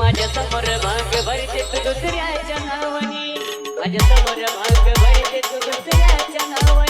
माझ्यासमोर भाग भरते तू दुसऱ्याच्या नावानी. माझ्यासमोर भाग भरते दुसऱ्याच्या नावानी.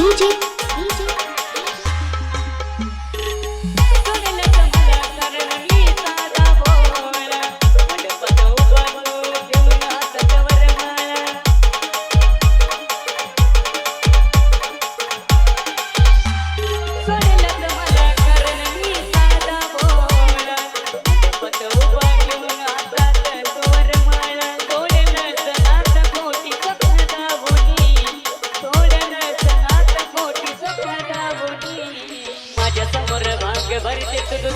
DJ ಬರಿತಿತ್ತು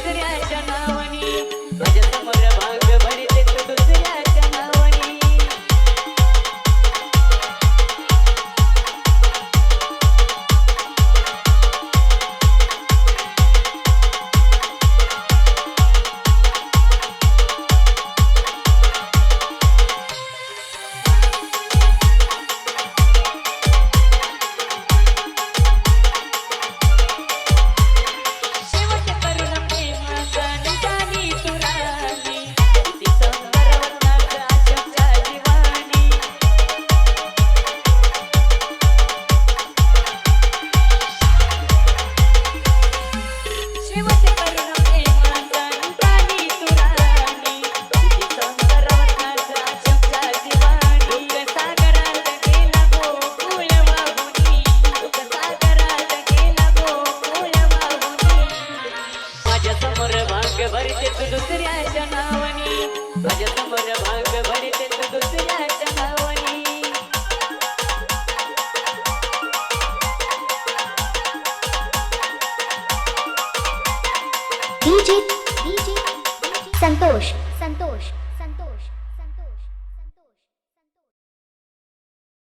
DJ, DJ, Santosh, Santosh.